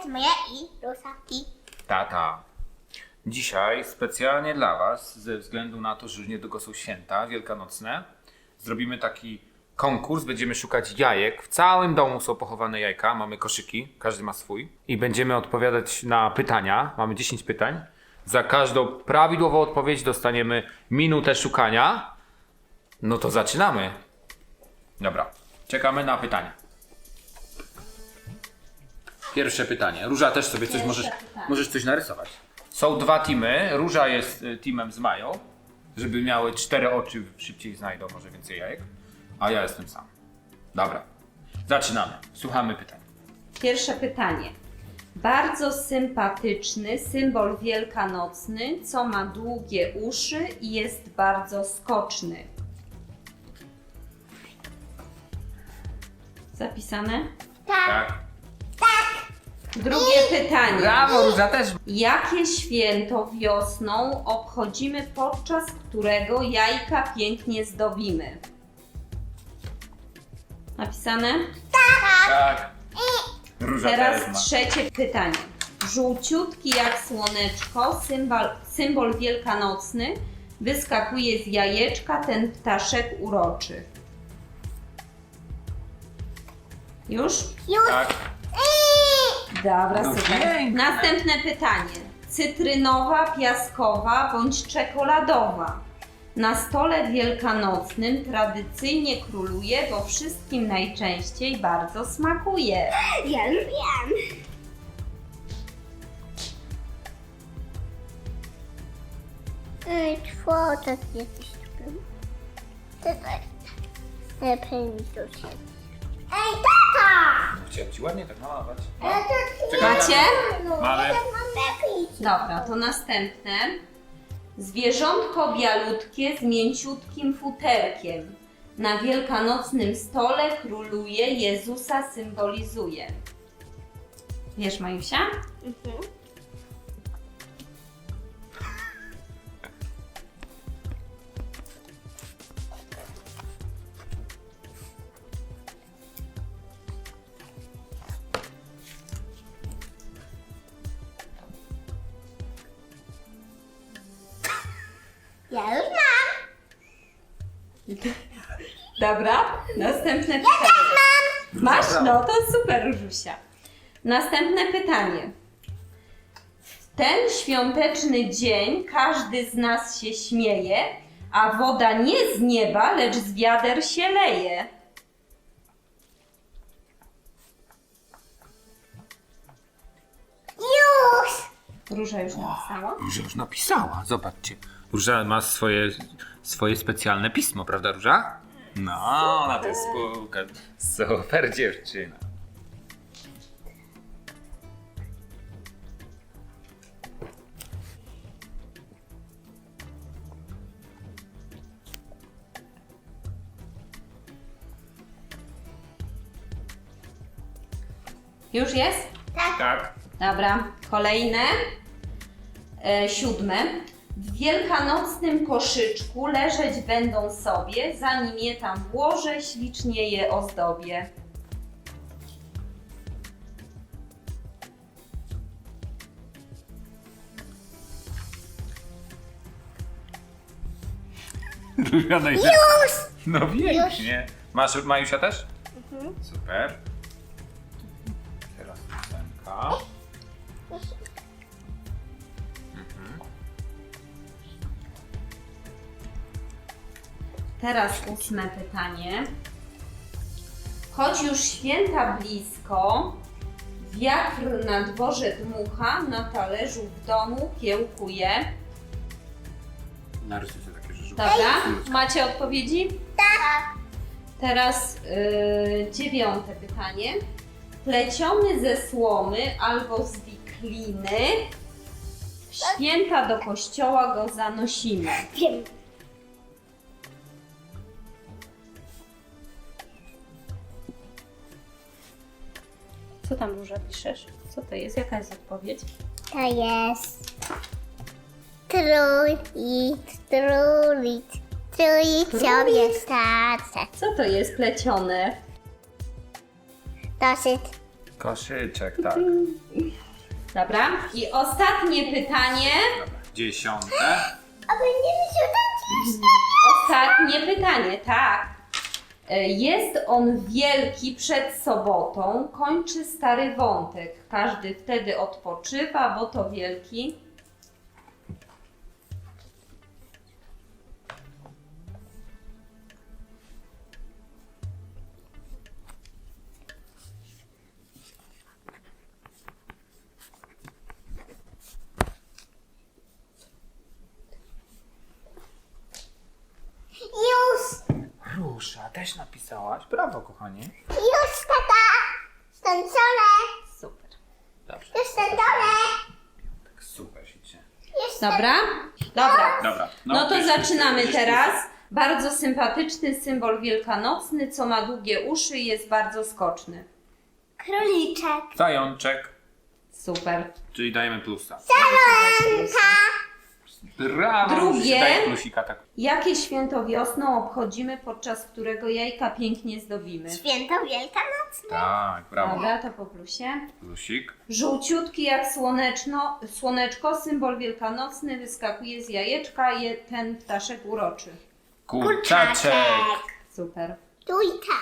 jest moja i Rosa i Tata. Dzisiaj specjalnie dla Was, ze względu na to, że już niedługo są święta wielkanocne, zrobimy taki konkurs. Będziemy szukać jajek. W całym domu są pochowane jajka. Mamy koszyki, każdy ma swój. I będziemy odpowiadać na pytania. Mamy 10 pytań. Za każdą prawidłową odpowiedź dostaniemy minutę szukania. No to zaczynamy. Dobra, czekamy na pytania. Pierwsze pytanie. Róża też sobie coś Pierwsze możesz, pytanie. możesz coś narysować. Są dwa teamy. Róża jest y, teamem z Mają, żeby miały cztery oczy, szybciej znajdą może więcej jajek. A ja jestem sam. Dobra. Zaczynamy. Słuchamy pytań. Pierwsze pytanie. Bardzo sympatyczny symbol wielkanocny, co ma długie uszy i jest bardzo skoczny. Zapisane? tak. Tak. Drugie pytanie. Brawo, Róża też. Jakie święto wiosną obchodzimy, podczas którego jajka pięknie zdobimy? Napisane? Tak. Róża też Teraz trzecie pytanie. Żółciutki jak słoneczko, symbol, symbol wielkanocny, wyskakuje z jajeczka ten ptaszek uroczy. Już? Już. Tak. Dobra, No super. piękne. Następne pytanie. Cytrynowa, piaskowa bądź czekoladowa. Na stole wielkanocnym tradycyjnie króluje, bo wszystkim najczęściej bardzo smakuje. Ja już wiem. Ej, czwartek jesteś tu. Co to jest? Lepiej mi to się. Ej, tata! Ci ładnie tak malować. Czekaj, Macie? No, Mamy. ja tak mam lepiej. Dobra, to następne. Zwierzątko bialutkie z mięciutkim futerkiem. Na wielkanocnym stole króluje, Jezusa symbolizuje. Wiesz, Majusia? Mhm. Ja już mam. Dobra, następne pytanie. Masz? No to super, Różusia. Następne pytanie. W ten świąteczny dzień każdy z nas się śmieje, a woda nie z nieba, lecz z wiader się leje. Róża już napisała? Róża już napisała, zobaczcie. Róża ma swoje, swoje specjalne pismo, prawda Róża? No, na tę spółkę. Super dziewczyna. Już jest? Tak. Dobra, kolejne. E, siódme. W wielkanocnym koszyczku leżeć będą sobie, zanim je tam włożę, ślicznie je ozdobię. Już! No pięknie. Masz Majusia też? Super. Teraz ósemka. Teraz ósme pytanie. Choć już święta blisko, wiatr na dworze dmucha, na talerzu w domu kiełkuje. Narysuj sobie takie rzeczy. Dobra, macie odpowiedzi? Tak. Teraz yy, dziewiąte pytanie. Pleciony ze słomy albo z wikliny, w święta do kościoła go zanosimy. Wiem. Co tam Róża piszesz? Co to jest? Jaka jest odpowiedź? To jest trójit, trójit, trójit sobie starce. Co to jest plecione? Dosyć. Koszyczek, tak. Dobra. I ostatnie pytanie. Dziesiąte. A będziemy siadać Ostatnie pytanie, tak. E, Jest on wielki przed sobotą, kończy stary wątek. Każdy wtedy odpoczywa, bo to wielki. Też napisałaś. Brawo, kochanie. już tata. Stęczone. Super. Dobrze. Już stęczone. Tak super. Już Dobra? Dobra. Dobra. No to już- zaczynamy teraz. Bardzo sympatyczny symbol wielkanocny, co ma długie uszy i jest bardzo skoczny. Króliczek. Zajączek, Super. czyli dajemy plusa. Saranka. Brawo. Drugie. Daję plusika, tak. Jakie święto wiosną obchodzimy, podczas którego jajka pięknie zdobimy? Święto Wielkanocne. Tak, brawo. Dobra, to po plusie. Plusik. Żółciutki jak słoneczno, słoneczko, symbol wielkanocny, wyskakuje z jajeczka, je ten ptaszek uroczy. Kurczaczek. Super. Trójka.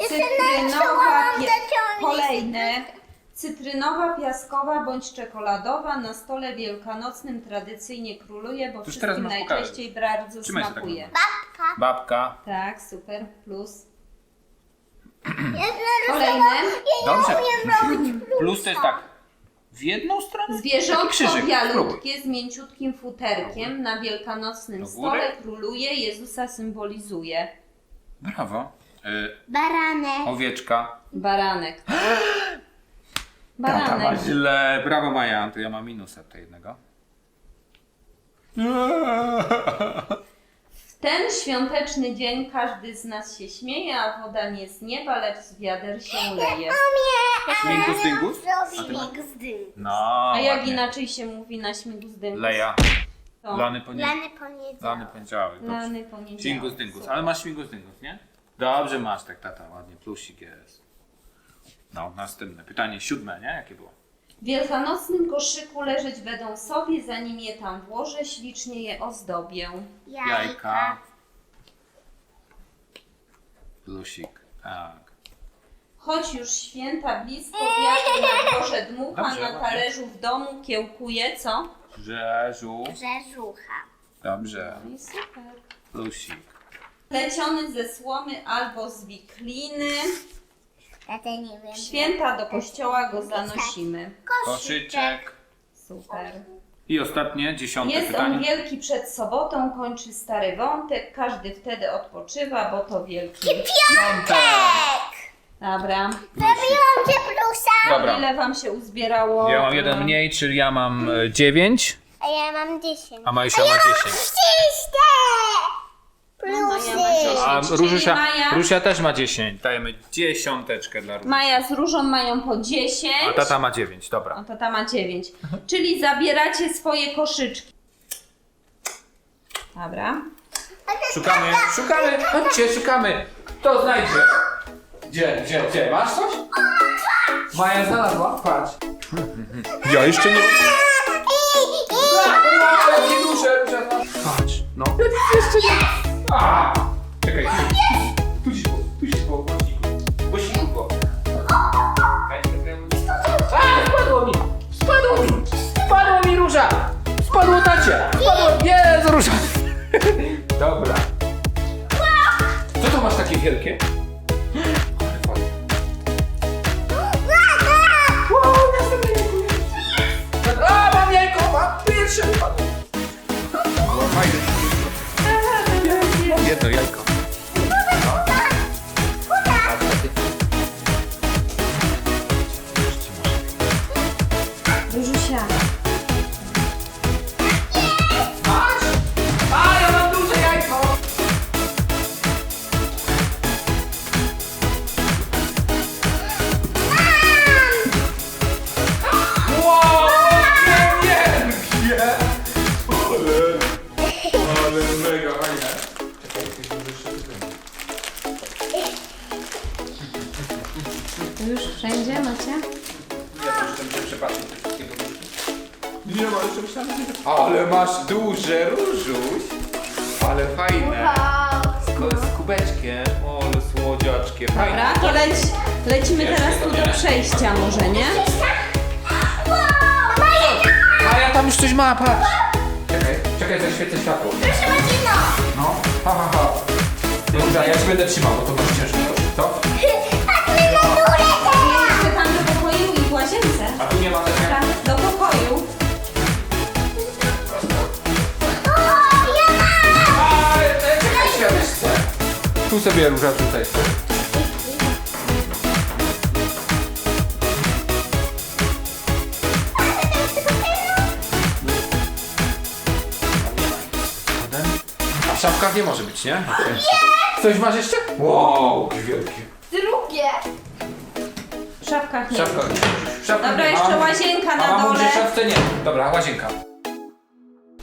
Jestem Cytrynowa, najczułam pie- do kolejne. Cytrynowa, piaskowa bądź czekoladowa na stole wielkanocnym tradycyjnie króluje, bo Już teraz wszystkim masz najczęściej bardzo Trzymaj się tak smakuje. Babka. Babka. Tak, super, plus. Kolejne. Dobrze. umiem robić Plus to jest tak. W jedną stronę? Taki Zwierzątko krzyżyk. Spróbuj. bialutkie z mięciutkim futerkiem na wielkanocnym Do góry. stole króluje, Jezusa symbolizuje. Brawo. Y, Baranek. owieczka. Baranek. Tata ma Baranek. źle. Brawo Maja, to ja mam minusa tutaj jednego. W ten świąteczny dzień każdy z nas się śmieje, a woda nie z nieba, lecz z wiader się leje. Śmigus dyngus? A ty ma- Śmigus dyngus. No, A jak ładnie. inaczej się mówi na śmigu z dymku? Leja. To Lany poniedziałek. Lany poniedziałek. Lany poniedziałek. dobrze. Lany poniedziałek. Śmigus dyngus. Super. Ale masz śmigus dyngus, nie? Dobrze masz tak, tata, ładnie. Plusik jest. No, następne. Pytanie siódme, nie? Jakie było? W wielkanocnym koszyku leżeć będą sobie, zanim je tam włożę, ślicznie je ozdobię. Jajka. Plusik. Tak. Choć już święta blisko, wiatr na dworze dmucha, Dobrze, na ładnie. talerzu w domu kiełkuje, co? Rzeżu. Rzeżucha. Dobrze. No i super. Plusik. Pleciony ze słomy albo z wikliny. Tata nie wiem. W święta do kościoła go zanosimy. Koszyczek. Super. I ostatnie, dziesiąte Jest on pytanie. wielki przed sobotą, kończy stary wątek, każdy wtedy odpoczywa, bo to wielki. Piąte. Dobra. Zrobiłam cię plusa. Dobra. Ile wam się uzbierało? Ja mam jeden mniej, czyli ja mam e, dziewięć, A ja mam 10. a Majusia ma dziesięć. A Różusia, Maja- Różusia też ma dziesięć. Dajemy dziesiąteczkę dla Róży. Maja z Różą mają po 10. A tata ma dziewięć, dobra. O, tata ma 9. Czyli zabieracie swoje koszyczki. Dobra. Szukamy, szukamy, chodźcie, szukamy. Kto znajdzie? Gdzie, gdzie, gdzie? Masz coś? Maja znalazła? Patrz. Ja jeszcze nie... Patrz, no. Jeszcze nie... A! Czekaj, tu, ci po, tu ci po głośniku. Głośniku po. A, spadło mi! Spadło mi! Spadło mi róża! Spadło tacie! Spadło... Jezu, róża! Dobra. Co to masz takie wielkie? Ale fajnie. Wow, następne jajko. A, mam jajko! Mam pierwsze fajne. Jedno jajko. mamy mega fajne. Czekaj, jakieś może jeszcze tutaj. Już wszędzie macie? Ja też tam się przepatrzę te wszystkie poduszki. Nie ma jeszcze myślałem, że- Ale masz duże różuś. Ale fajne. Wow. Z kubeczkiem. O, ale słodziaczkiem. Fajne. Dobra, to leć, lecimy teraz tu do przejścia może, nie? Wow! Maja! Maja tam już coś ma, patrz. Zaświecę światło. proszę Martino. No, ha, ha, ha. Dobra, ja ci będę trzymał, bo to masz ciężko. Co? Patrzmy na górę teraz. Jeszcze tam do pokoju i w łazience. A tu nie ma też Tak, do pokoju. O, ja mam. A, e, czekaj, światło. Tu sobie róża tutaj. A w szafkach nie może być, nie? Coś masz jeszcze? Wow, jakie wielkie. Drugie. W szafkach nie. szafkach, w szafkach Dobra, nie jeszcze łazienka A na mam dole. szafce nie. Dobra, łazienka.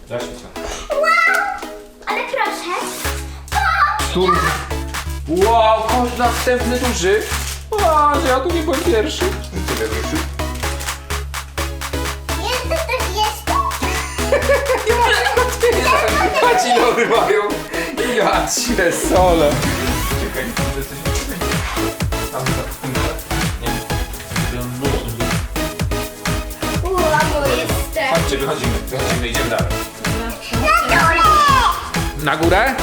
Zaświeć. Ale proszę. Tu. Wow, kosz następny duży. Wow, że ja tu nie byłem pierwszy. Sobie wrócił. Paci nowy mają. Ja cię solę. Czekaj, może coś... Tam za Wow, jest też. Chodźcie, wychodzimy, wychodzimy, idziemy dalej. Na górę. Na górę?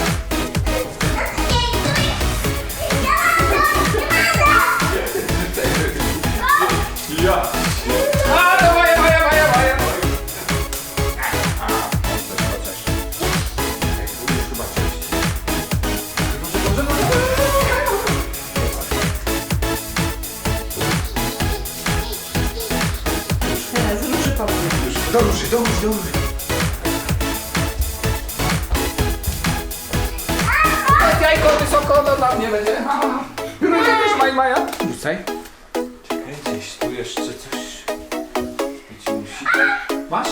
Ja. Róży. Jajko wysoko, dla mnie będzie. Róża też maj maja. Rzucaj. Czekaj, gdzieś tu jeszcze coś być musi. Masz?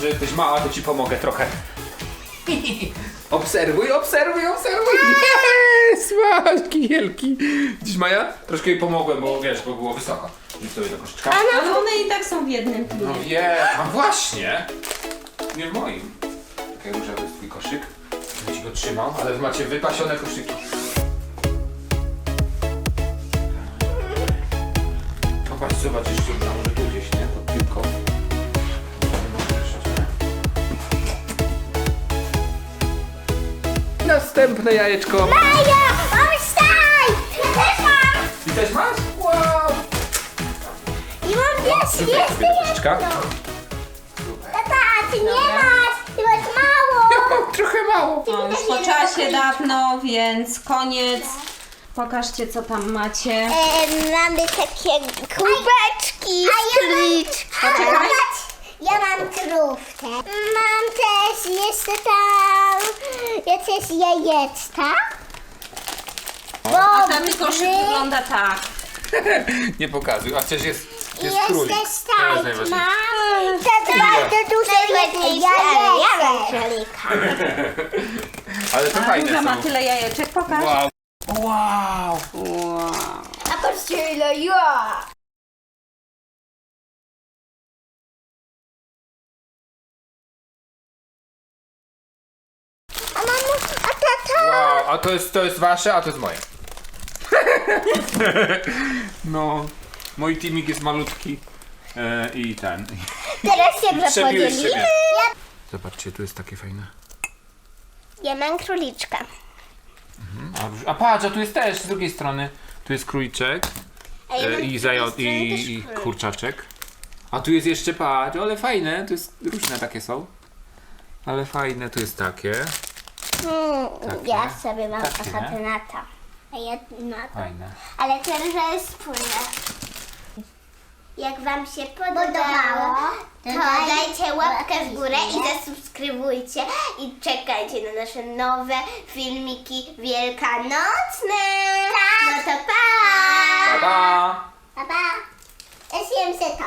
Że jesteś mała, to ci pomogę trochę. Obserwuj, obserwuj, obserwuj. Jest, masz kielki. Dziś Maja? Troszkę jej pomogłem, bo wiesz, bo było wysoko. Rzuć sobie do koszyczka. Ale one i tak są w jednym No wie, a właśnie. Nie w moim. Czekaj, Róża, to jest twój koszyk. Będę ci go trzymał, ale wy macie wypasione koszyki. Popatrz, zobacz jeszcze, może tu gdzieś, nie? Pod piłką. Następne jajeczko. Maja, wstaj. Ja też mam. I też masz? Wow! I mam sobie do koszyczka. jedno. Tata, ty nie Dobra. masz. Ty masz mało. Ja mam trochę mało. No, już po czasie dawno, więc koniec. Pokażcie, co tam macie. E, mamy takie kubeczki, stoliczki. Poczekaj. Ja mam krówkę. Mam też jeszcze tam jakieś jajeczka. A tam koszyk wygląda tak. Nie pokazuj, a przecież jest, jest jest królik. też To jest tak, najważniejsze. mam te duże jajeczka. Ale to A fajne Róża ma są. tyle jajeczek, pokaż. Wow. Wow. Wow. A patrzcie ile ja. A a. A to jest, to jest wasze, a to jest moje. No, mój teamik jest malutki e, i ten. Teraz się Przebiłeś podzielimy. siebie. Ja, Zobaczcie, tu jest takie fajne. ja mam króliczka. A, róż- a patrz, a tu jest też z drugiej strony. Tu jest króliczek A ja e, mam i, z zajo- drugiej strony też i, i królik. kurczaczek. A tu jest jeszcze, patrz, ale fajne, tu jest różne takie są. Ale fajne, tu jest takie. Hmm, ja sobie mam Takie, ochotę nie? na to. A ja na to. Fajne. Ale to róża jest wspólna. Jak Wam się podobało, to dajcie łapkę w górę i zasubskrybujcie i czekajcie na nasze nowe filmiki wielkanocne. No to pa! Pa, pa! Pa, pa. Ja zjem se to.